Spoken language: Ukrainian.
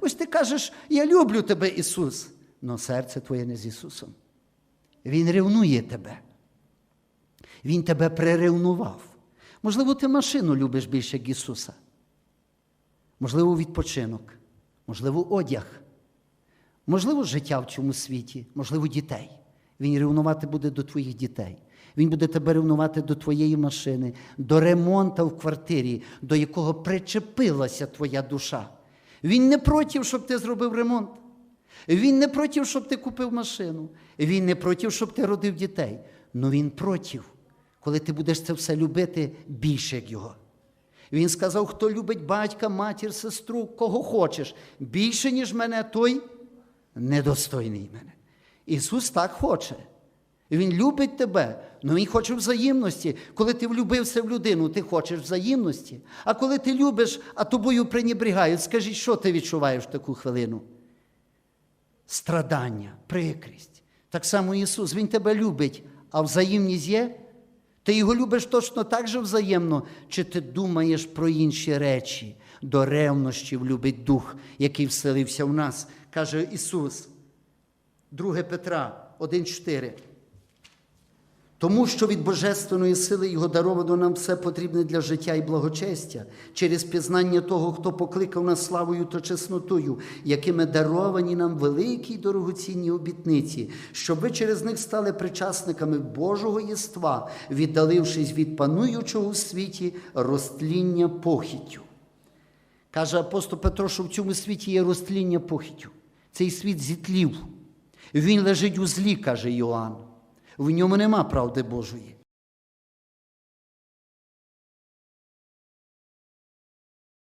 Ось ти кажеш, я люблю тебе, Ісус. Но серце твоє не з Ісусом. Він ревнує тебе. Він тебе приревнував. Можливо, ти машину любиш більше, як Ісуса. Можливо, відпочинок, можливо, одяг, можливо, життя в цьому світі, можливо, дітей. Він ревнувати буде до твоїх дітей. Він буде тебе ревнувати до твоєї машини, до ремонту в квартирі, до якого причепилася твоя душа. Він не проти, щоб ти зробив ремонт. Він не проти, щоб ти купив машину. Він не проти, щоб ти родив дітей. Но він проти, коли ти будеш це все любити більше, як його. Він сказав, хто любить батька, матір, сестру, кого хочеш, більше, ніж мене, той недостойний мене. Ісус так хоче. Він любить тебе, але Він хоче взаємності. Коли ти влюбився в людину, ти хочеш взаємності. А коли ти любиш, а тобою пренебрігають, скажіть, що ти відчуваєш в таку хвилину? Страдання, прикрість. Так само Ісус, Він тебе любить, а взаємність є? Ти його любиш точно так же взаємно, чи ти думаєш про інші речі? До ревнощів любить дух, який вселився в нас, каже Ісус. 2 Петра 1,4. Тому що від Божественної сили Його даровано нам все потрібне для життя і благочестя, через пізнання того, хто покликав нас славою та чеснотою, якими даровані нам великі й дорогоцінні обітниці, щоб ви через них стали причасниками Божого єства, віддалившись від пануючого в світі розтління похіттю. Каже апостол Петро, що в цьому світі є розтління похіттю. Цей світ зітлів. Він лежить у злі, каже Йоанн. В ньому нема правди Божої.